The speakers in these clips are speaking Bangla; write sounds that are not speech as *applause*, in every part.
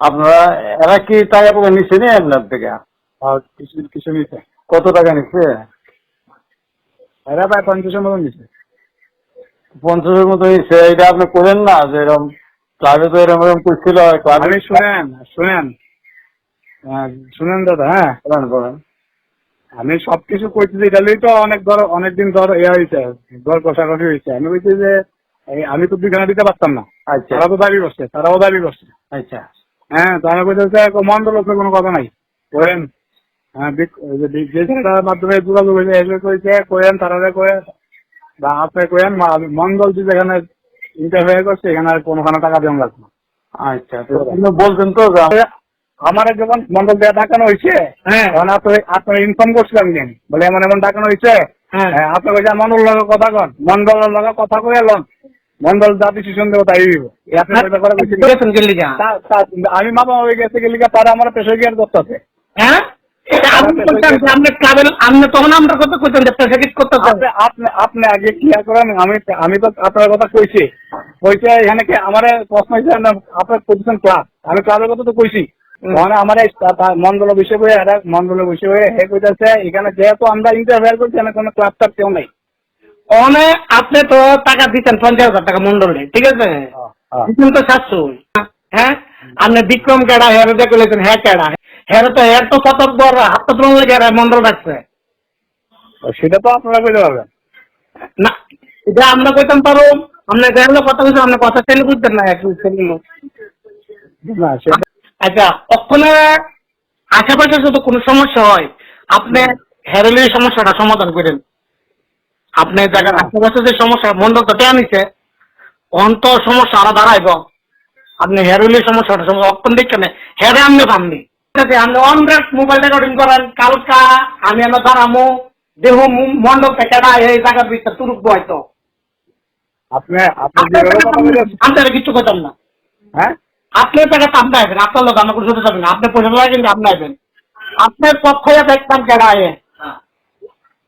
আপনারা এরা কি টাকা পয়সা নিচ্ছে নি আপনার থেকে? কিছু কিছু নিছে। কত টাকা নিচ্ছে এরা প্রায় পঞ্চাশের মতন নিছে। পঞ্চাশের মতো নিচ্ছে এটা আপনি করেন না যে এরকম ক্লাবে তো এরকম এরকম করছিল আমি শুনেন শুনেন। হ্যাঁ, শুনেন দাদা হ্যাঁ। বলেন বলেন। আমি সবকিছু করতেছি এটা লই তো অনেক ধর অনেকদিন ধর ইয়ে হয়েছে ধর কষাকষি হয়েছে আমি বলছি যে আমি তো দুইখানা দিতে পারতাম না। আচ্ছা। তারা তো দাবি করছে তারাও দাবি করছে। আচ্ছা। হ্যাঁ তারা বলতেছে মন্ডল হচ্ছে কোনো কথা নাই। করেন। হ্যাঁ যে ছেলেটার মাধ্যমে যোগাযোগ হয়েছে এসে কইছে করেন তারা কয়ে বা আপনি করেন মন্ডল যে যেখানে ইন্টারফেয়ার করছে এখানে আর কোনোখানে টাকা দেওয়া লাগবে আচ্ছা তো আপনি বলছেন তো আমার যখন মন্ডল দেওয়া ডাকানো হয়েছে হ্যাঁ। তখন আপনি আপনার ইনফর্ম করছিলাম বলে এমন এমন ডাকানো হয়েছে। হ্যাঁ। হ্যাঁ আপনি কইছে মন্ডল লগে কথা কন। মন্ডলের লগে কথা কয়ে লন। মন্ডল ডিসিশন দেবো তাই দিব এই আপনি কইতে পারে কইছেন। গেছেন গেলি যা তা- তা- আমি মাপা হয়ে গেছে গেলে তারা আমার পেশা গিয়ে করতেছে হ্যাঁ? আমি আপনি আগে ক্লিয়ার করেন আমি আমি তো আপনার কথা কইছি। কইছে এখানে কি আমার প্রশ্ন হয়েছে আপনার পজিশন ক্লাস আমি ক্লাবের কথা তো কইছি। মানে আমার মন্ডল বিষয় হয়ে মন্ডল বিষয় হয়ে হে কইতাছে এখানে যেহেতু আমরা ইন্টারফেয়ার করছি এখানে কোনো ক্লাব টাব কেউ নাই। অনে আপনি তো টাকা দিচ্ছেন পঞ্চাশ হাজার টাকা মন্ডলে ঠিক আছে? দিচ্ছেন তো সাতশো। হ্যাঁ? আপনি বিক্রম কেডা হেরে দেখে লেছেন হ্যাঁ কেডা। হেরে তো হের তো কত বড় হাত তো তোলা লেগে মন্ডল রাখছে সেটা তো আপনারা কইতে পারবেন। না এটা আমরা কইতাম পারো আপনি দেখলে কথা বলছেন আপনি কথা চাইলে বুঝতেন না একটু ছেলে আচ্ছা ওখানে আশেপাশে যদি কোনো সমস্যা হয় আপনি হেরেলি সমস্যাটা সমাধান করেন। আপনি জায়গার আশেপাশে যে সমস্যা মন্ডল তো টেয়া নিছে। অন্ত সমস্যা আরও দাঁড়াইব আপনি হেরুলি সমস্যাটা সমস্যা অক্ষণ দেখছেন হেরে আপনি পাননি আপনি মোবাইল রেকর্ডিং করেন কালকা আমি এনে দাঁড়ামো দেহ মন্ডল থেকে এই জায়গার ভিতরে তুরুক হয়তো আপনি আপনি আপনারা কিছু করতাম না। হ্যাঁ? আপনি টাকা তো আপনি আপনার লোক আমার কোনো সাথে যাবেন আপনি পয়সা লাগে কিন্তু আপনি আসবেন আপনার পক্ষ দেখতাম কেডা আয়ে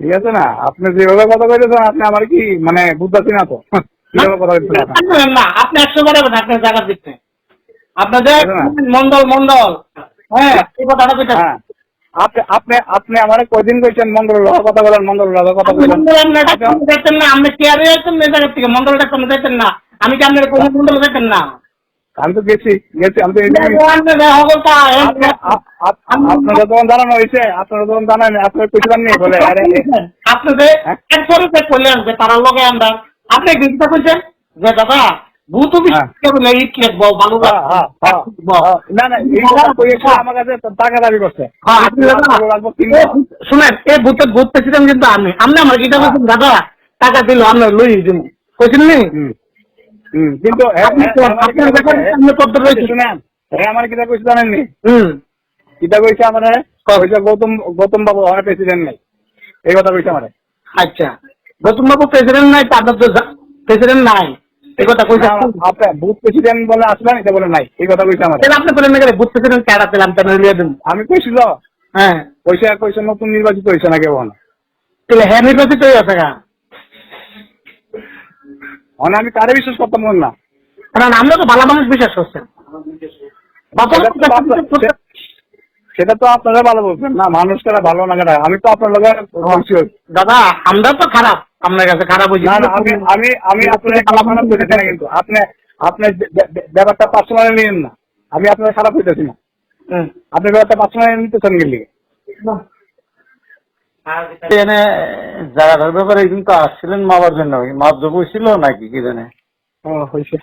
ঠিক আছে না? আপনি যেভাবে কথা কইতেছেন আপনি আমার কি মানে বুঝতেছি *laughs* না তো কীভাবে কথা কইতেছেন? আপনি। না আপনি একশো বার আপনার জায়গা দিতে আপনাদের মন্ডল মন্ডল। হ্যাঁ এই কথাটা হ্যাঁ আপনি আপনি আপনি আমার কয়দিন কইছেন মন্ডল লহর কথা বলেন মন্ডল লহর কথা বলেন দেখতেন না আপনি কেয়ারে যেতেন না এই জায়গা থেকে মন্ডলটা কোনো দেখতেন না আমি কি আপনার কোনো মন্ডল দেখতেন না আমি তো গেছি গেছি আমি তো আপনারা যখন জানানো হয়েছে আপনারা যখন জানান আপনারা কইছিলেন নি? বলে আরে আপনাদের হ্যাঁ? একবারে চেক যে তারা লগে আমরা আপনি চিন্তা করছেন যে দাদা ভূত হ্যাঁ। হ্যাঁ, এই আমার কাছে। শুনেন ভূতের ভূত কিন্তু আমি। আমার গীতা বলছেন দাদা টাকা দিল আমরা লই দিব কইছেন নি? কিন্তু তো- আমার আপনার কিতা ব্যাপারে কইছে- সামনে পত্র রয়েছে। শুনেন আমার কিতা কইছে কিতা আমার? কইছে গৌতম গৌতম বাবু আমার প্রেসিডেন্ট নাই। এই কথা কইছে আমার। আচ্ছা। গৌতম বাবু প্রেসিডেন্ট নাই তাদের তো প্রেসিডেন্ট নাই। এই কথা কইছে আপনি বুথ প্রেসিডেন্ট বলে আসলেন এটা বলে নাই। এই কথা কইছে আমার। তাহলে আপনি বলেন না ভূত প্রেসিডেন্ট কেডা পেলাম কেন লিয়ে দেন আমি কইছিল। হ্যাঁ। কইছে কইছে নতুন নির্বাচিত হয়েছে না কেমন তাহলে হ্যাঁ নির্বাচিত হয়ে আছে গা মানে আমি কারে বিশ্বাস করতাম না? কারণ আমরা তো ভালো মানুষ বিশ্বাস করছেন সেটা তো আপনার- ভালো বলছেন। না মানুষ কারা ভালো না কারা আমি তো আপনার লগে দাদা আমরা তো খারাপ। আপনার কাছে খারাপ বুঝি না আমি আমি আমি আপনার খারাপ কইতেছি না কিন্তু। আপনি আপনি ব্যাপারটা পার্সোনালি নিয়েন না। আমি আপনার খারাপ হইতেছি না। আপনি ব্যাপারটা পার্সোনালি নিতেছেন গেলে এনে জায়গাটার ব্যাপারে কিন্তু আসছিলেন মাপার জন্য। ওই মাপ যোগ ছিল নাকি কি জানে? ও হয়েছে।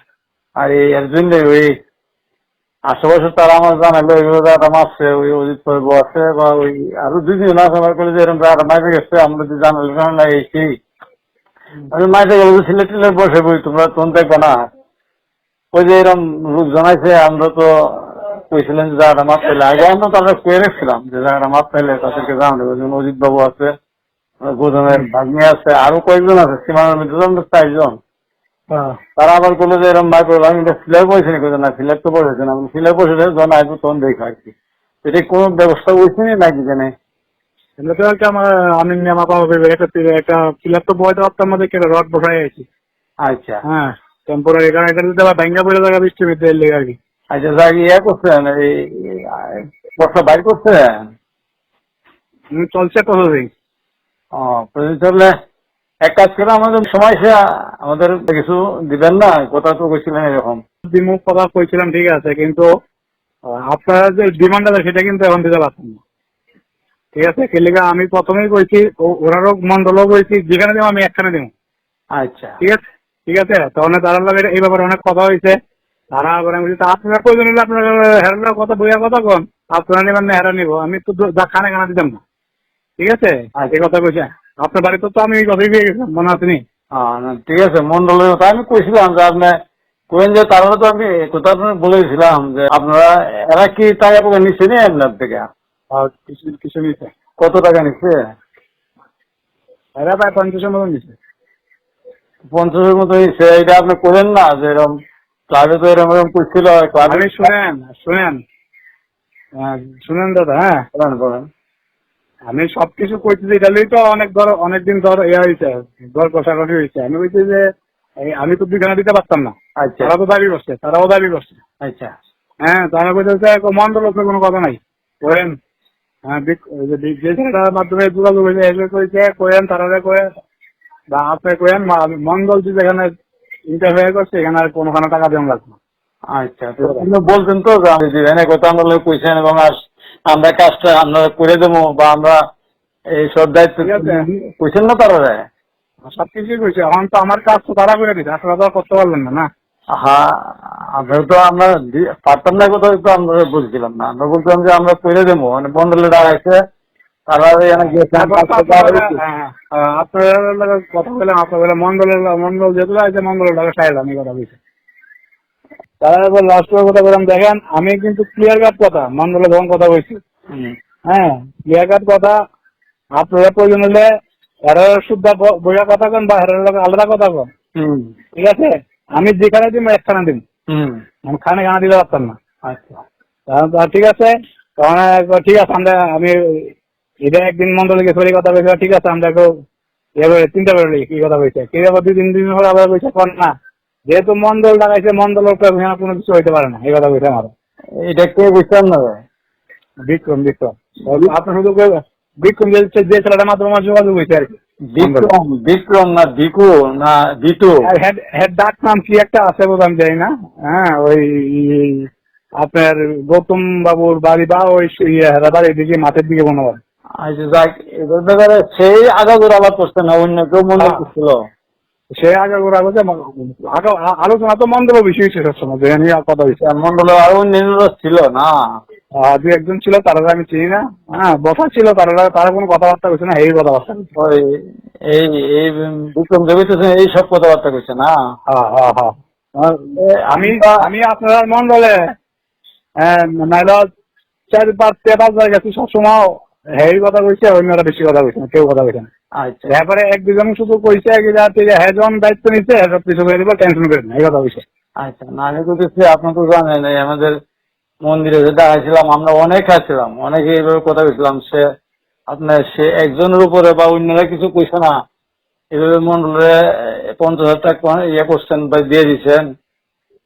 আর এর জন্য ওই আশেপাশে তারা আমার জানালো ওই অজিত পর্ব আছে বা ওই আরও দুই দিন আছে আমার যে এরকম মাইপে গেছে আমরা যদি জানালো কারণ না এই সেই। আমি মাইপে গেল সিলেট বসে বই তোমরা তখন দেখবে না। ওই যে এরকম লোক জানাইছে আমরা তো কইছিলেন যে জায়গাটা মাপ পেলে আগে আমরা তাদের কয়ে রেখেছিলাম যে জায়গাটা মাপ পেলে তাদেরকে জানানো যেমন অজিত বাবু আছে গোদামের ভাগ্নি আছে আরও কয়েকজন আছে সীমানার মধ্যে চারজন তারা আবার বলল যে এরকম ভাই করল আমি ফিলার পয়সা নিয়ে না ফিলার তো পয়সা না। ফিলার পয়সা যখন আসব তখন দেখা আর কি এটা কোনো ব্যবস্থা হয়েছে নাকি জানে এটা তো একটা আমার আমি নেমা পাবো একটা একটা পিলার তো রড বসাই আছি। আচ্ছা। হ্যাঁ টেম্পোরারি কারণ এটা যদি আবার ব্যাঙ্গা পড়ে থাকা বৃষ্টি লেগে আর কি। আচ্ছা ইয়ে করছেন এই পয়সা বাইর করছেন? চলছে প্রসেসিং ও প্রয়োজন চললে এক কাজ করে আমাদের সময় সে আমাদের কিছু দিবেন না কথা তো কইছিলেন এরকম। কথা কইছিলাম ঠিক আছে কিন্তু আপনারা যে ডিমান্ড আছে সেটা কিন্তু এখন দিতে পারছেন না। ঠিক আছে কেলিকা আমি প্রথমেই কইছি ওনারও মন্ডলও কইছি যেখানে দেবো আমি একখানে দেবো আচ্ছা। ঠিক আছে ঠিক আছে তখন তারা লাগে এই ব্যাপারে অনেক কথা হয়েছে। তারা আবার আমি আপনারা প্রয়োজন হলে আপনারা হেরানোর কথা বইয়া কথা কন? আপনারা নেবেন না হেরা নিব। আমি তো খানে খানা দিতাম না। ঠিক আছে? এই কথা কইছে। আপনার বাড়িতে তো আমি কথাই পেয়ে গেছিলাম মনে আছে নি? ঠিক আছে মন্ডলের কথা আমি কইছিলাম যে আপনি কোয়েন যে তারা তো আমি কথা বলেছিলাম যে আপনারা এরা কি টাকা পয়সা নিচ্ছে নি আপনার থেকে? কিছু কিছু নিছে। কত টাকা নিচ্ছে এরা প্রায় পঞ্চাশের মতন নিছে। পঞ্চাশের মতো নিচ্ছে এটা আপনি করেন না যে এরকম ক্লাবে তো এরকম এরকম করছিল ক্লাবে শুনেন শুনেন শুনেন দাদা হ্যাঁ বলেন বলেন আমি সবকিছু কইতেছি এটা তো অনেক ধর অনেকদিন ধর ইয়ে হয়েছে ধর কষাকষি হয়েছে আমি বলছি যে আমি তো দুইখানা দিতে পারতাম না আচ্ছা তারা তো দাবি করছে তারাও দাবি করছে আচ্ছা হ্যাঁ তারা কইতেছে মন্ডল আপনার কোনো কথা নাই করেন হ্যাঁ মাধ্যমে যোগাযোগ হয়েছে এসে কইছে করেন তারা কয়ে বা আপনি কয়েন মন্ডল যেখানে ইন্টারফেয়ার করছে এখানে আর কোনোখানে টাকা দেওয়া লাগবে না। আচ্ছা বলছেন তো এই কথা আমরা কইছেন এবং আমরা কাজটা আমরা করে দেবো বা আমরা এই সব দায়িত্ব কইছেন না তারা? সব কিছুই কইছে। এখন তো আমার কাজ তো তারা করে দিচ্ছে আপনারা তো করতে পারলেন না না? হ্যাঁ আমরা তো আমরা পারতাম না কথা তো আমরা বলছিলাম না। আমরা বলছিলাম যে আমরা করে দেবো। মানে বন্ধলে দাঁড়াইছে তারপর আপনারা। হ্যাঁ, হ্যাঁ, লগে কথা বললাম আপনার বলে মন্ডল আছে আমি কথা বলছি। তারা লাস্ট কথা বললাম দেখেন আমি কিন্তু ক্লিয়ার কাট কথা মন্ডলে যখন কথা বলছি হ্যাঁ ক্লিয়ার কাট কথা আপনারা প্রয়োজন হলে হেরার শুদ্ধ বইয়া কথা কন বা হেরার আলাদা কথা কন। ঠিক আছে? আমি যেখানে দিব একখানা হুম। আমি খানে খানা দিতে পারতাম না। আচ্ছা। ঠিক আছে ঠিক আছে আমরা আমি এটা একদিন মন্ডলে গেছে কথা বলছে ঠিক আছে আমরা একটু এবারে চিন্তা করলি কি কথা বলছে। কি আবার দুই তিন দিন পরে আবার বলছে কর না। যেহেতু মন্ডল উপরে এখানে কোনো কিছু হইতে পারে না এই কথা বলছে আমার। এটা কে বুঝতাম না বিক্রম বিক্রম। আপনার শুধু বিক্রম যে যে ছেলেটার মাধ্যমে আমার যোগাযোগ হয়েছে আর কি। বিক্রম বিক্রম না বিকু না বিটু হেড হেড ডাক নাম কি একটা আছে বোধ আমি জানি না। হ্যাঁ ওই আপনার গৌতম বাবুর বাড়ি বা ওই বাড়ির দিকে মাঠের দিকে মনে হয়। সেই করছে না অন্য কেউ মনে। করছিল? সে আগে ওরা বলছে আগে আলোচনা তো মন্ডল বিষয় ছিল সবসময় যে নিয়ে কথা হয়েছে মন্ডলে আরও অন্যান্য ছিল না। দু একজন ছিল তারা আমি চিনি না। হ্যাঁ বসা ছিল তারা তারা কোনো কথাবার্তা করছে না এই কথাবার্তা করছে। এই এই বিক্রম এই সব কথাবার্তা কইছে না? আমি আমি আপনার মন্ডলে নাইলে চার পাঁচ পাঁচ বার সবসময়। হেই কথা কইছে অন্যরা বেশি কথা কইছে না কেউ কথা কইছে না। আচ্ছা। এক দুজন শুধু কইছে কি যাতে যখন দায়িত্ব নিচ্ছে সব কিছু করে দিব টেনশন করেন এই কথা কইছে আচ্ছা না আমি বলতেছি আপনি তো জানেন আমাদের মন্দিরে আমরা অনেক আসছিলাম অনেকে এইভাবে কথা বলছিলাম সে আপনার সে একজনের উপরে বা অন্যরা কিছু কইছে না এভাবে মন্ডলে পঞ্চাশ হাজার টাকা ইয়ে করছেন বা দিয়ে দিচ্ছেন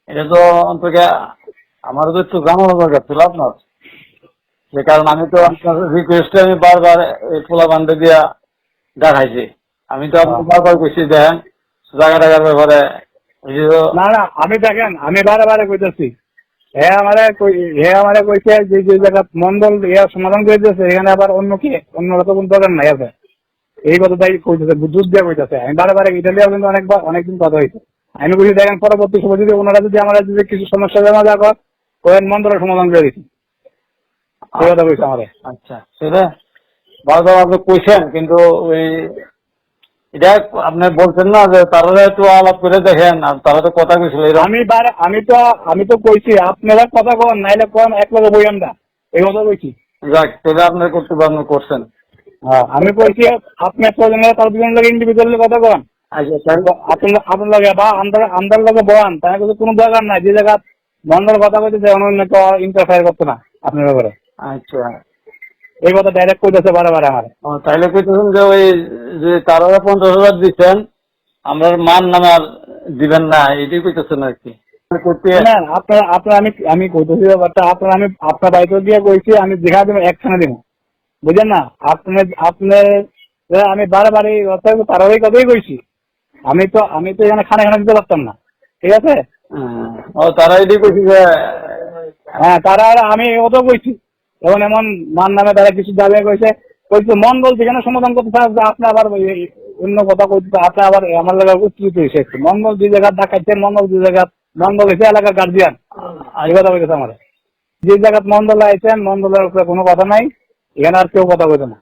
এটা তো অন্তত আমারও তো একটু জানানো দরকার ছিল আপনার। যে কারণ আমি তো আপনার রিকোয়েস্টে আমি বারবার এই পোলা বান্ধে দিয়া দেখাইছি। আমি তো আপনাকে বারবার কইছি, দেখেন জায়গা টাকার ব্যাপারে? না না, আমি দেখেন, আমি বারে কইতেছি। হে আমারে হে আমারে কইছে যে যে জায়গা মন্ডল ইয়া সমাধান করে দিয়েছে, এখানে আবার অন্য কি, অন্য কোনো দরকার নাই আছে। এই কথা তাই কইতেছে, দুধ দিয়ে কইতেছে। আমি বারে ইটালিয়াও কিন্তু অনেকবার, অনেকদিন কথা হয়েছে আমি কইছি, দেখেন, পরবর্তী সময় যদি ওনারা যদি আমার যদি কিছু সমস্যা জমা যা কর কোয়েন মন্ডলের সমাধান করে দিচ্ছি কইছে আমারে আচ্ছা সেটা বারবার আপনি কইছেন কিন্তু ওই এটা আপনি বলছেন না যে তারা একটু আলাপ করে দেখেন আর তারা তো কথা কইছিল আমি আমি তো আমি তো কইছি আপনারা কথা কন নাইলে কোন এক লগে বই আমরা এই কথা কইছি। যাক সেটা আপনার করতে আপনি করছেন। হ্যাঁ, আমি কইছি আপনার প্রয়োজন তার দুজন লগে ইন্ডিভিজুয়ালি কথা কন। আচ্ছা আপনার আপনার লগে বা আমদার আমদার লগে বয়ান তাই কিন্তু কোনো দরকার নাই। যে জায়গা বন্ধর কথা অন্য ইন্টারফেয়ার করতে না আপনার ব্যাপারে। আচ্ছা। এই কথা ডাইরেক্ট কইতেছে বারে বারে ও, তাইলে কইতেছেন যে ওই যে তারা পঞ্চাশ হাজার দিচ্ছেন আমরা মান নামে আর দিবেন না এটাই কইতেছেন আর কি। না আপনার আপনার আমি আমি কইতেছি ব্যাপারটা আপনার আমি আপনার বাড়িতে দিয়ে কইছি আমি দেখা দেবো একখানে দেবো। বুঝলেন না? আপনার আপনার আমি বারে বারে তারাই কথাই কইছি। আমি তো আমি তো এখানে খানা খানা দিতে পারতাম না। ঠিক আছে। ও তারা এটি করছি যে হ্যাঁ তারা আমি অত কইছি। এবং এমন মান নামে তারা কিছু দাবি করেছে। কইছে বলছে কেন সমাধান করতে যে আপনি আবার অন্য কথা কইতে আপনি আবার আমার এলাকার উত্তৃত হয়েছে একটু মঙ্গল দুই জায়গা ডাকাইছেন মঙ্গল দুই জায়গা মঙ্গল হয়েছে এলাকার গার্জিয়ান এই কথা বলেছে আমার। যে জায়গা মন্ডল আইছেন মন্ডলের উপরে কোনো কথা নাই। এখানে আর কেউ কথা কইতে না।